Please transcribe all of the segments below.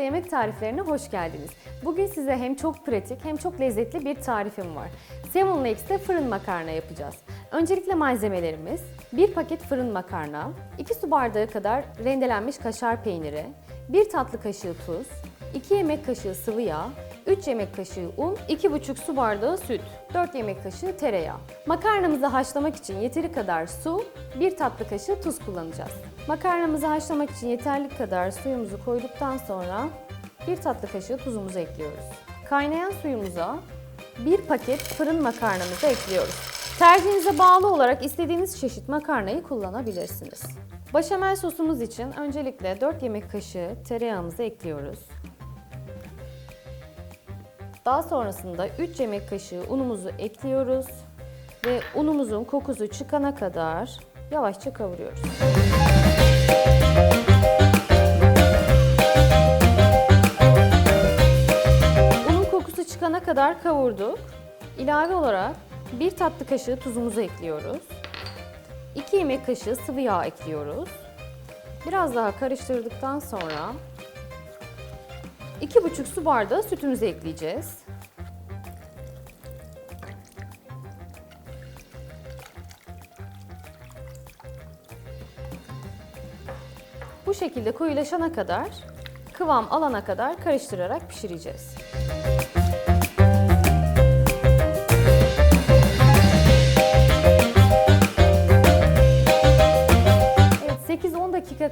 yemek tariflerine hoş geldiniz. Bugün size hem çok pratik hem çok lezzetli bir tarifim var. Seven Lakes'te fırın makarna yapacağız. Öncelikle malzemelerimiz 1 paket fırın makarna, 2 su bardağı kadar rendelenmiş kaşar peyniri, 1 tatlı kaşığı tuz, 2 yemek kaşığı sıvı yağ, 3 yemek kaşığı un, 2,5 su bardağı süt, 4 yemek kaşığı tereyağı. Makarnamızı haşlamak için yeteri kadar su, 1 tatlı kaşığı tuz kullanacağız. Makarnamızı haşlamak için yeterli kadar suyumuzu koyduktan sonra 1 tatlı kaşığı tuzumuzu ekliyoruz. Kaynayan suyumuza 1 paket fırın makarnamızı ekliyoruz. Tercihinize bağlı olarak istediğiniz çeşit makarnayı kullanabilirsiniz. Başamel sosumuz için öncelikle 4 yemek kaşığı tereyağımızı ekliyoruz. Daha sonrasında 3 yemek kaşığı unumuzu ekliyoruz ve unumuzun kokusu çıkana kadar yavaşça kavuruyoruz. Unun kokusu çıkana kadar kavurduk. İlave olarak 1 tatlı kaşığı tuzumuzu ekliyoruz. 2 yemek kaşığı sıvı yağ ekliyoruz. Biraz daha karıştırdıktan sonra 2,5 su bardağı sütümüzü ekleyeceğiz. Bu şekilde koyulaşana kadar, kıvam alana kadar karıştırarak pişireceğiz.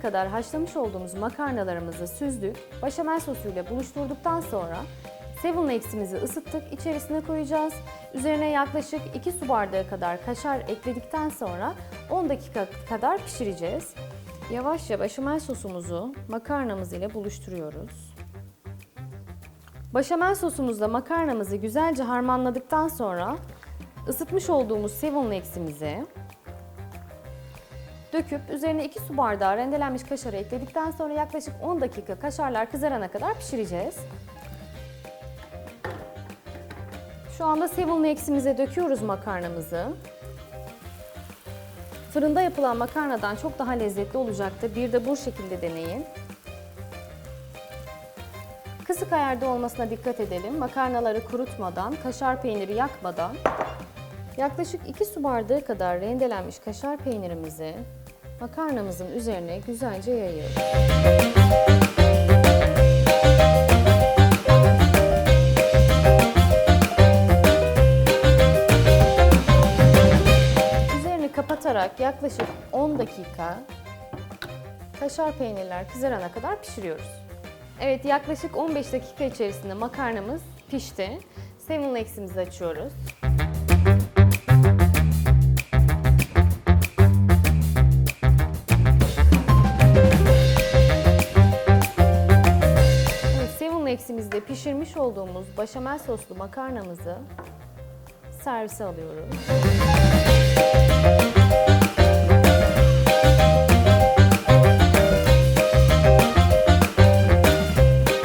Kadar haşlamış olduğumuz makarnalarımızı süzdük. Başamel sosuyla buluşturduktan sonra Seven Lakes'imizi ısıttık. İçerisine koyacağız. Üzerine yaklaşık 2 su bardağı kadar kaşar ekledikten sonra 10 dakika kadar pişireceğiz. Yavaşça başamel sosumuzu makarnamız ile buluşturuyoruz. Başamel sosumuzla makarnamızı güzelce harmanladıktan sonra ısıtmış olduğumuz Seven Lakes'imizi döküp üzerine 2 su bardağı rendelenmiş kaşarı ekledikten sonra yaklaşık 10 dakika kaşarlar kızarana kadar pişireceğiz. Şu anda Seven Lakes'imize döküyoruz makarnamızı. Fırında yapılan makarnadan çok daha lezzetli olacaktır. Bir de bu şekilde deneyin. Kısık ayarda olmasına dikkat edelim. Makarnaları kurutmadan, kaşar peyniri yakmadan yaklaşık 2 su bardağı kadar rendelenmiş kaşar peynirimizi makarnamızın üzerine güzelce yayıyoruz. Üzerini kapatarak yaklaşık 10 dakika kaşar peynirler kızarana kadar pişiriyoruz. Evet yaklaşık 15 dakika içerisinde makarnamız pişti. Seven Lakes'imizi açıyoruz. Lakes'imizde pişirmiş olduğumuz başamel soslu makarnamızı servise alıyoruz.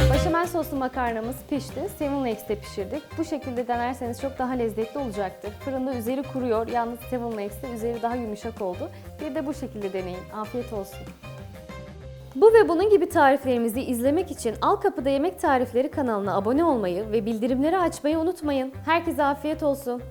Başamel soslu makarnamız pişti. Seven Lakes'te pişirdik. Bu şekilde denerseniz çok daha lezzetli olacaktır. Fırında üzeri kuruyor. Yalnız Seven Lakes'te üzeri daha yumuşak oldu. Bir de bu şekilde deneyin. Afiyet olsun. Bu ve bunun gibi tariflerimizi izlemek için Al Kapıda Yemek Tarifleri kanalına abone olmayı ve bildirimleri açmayı unutmayın. Herkese afiyet olsun.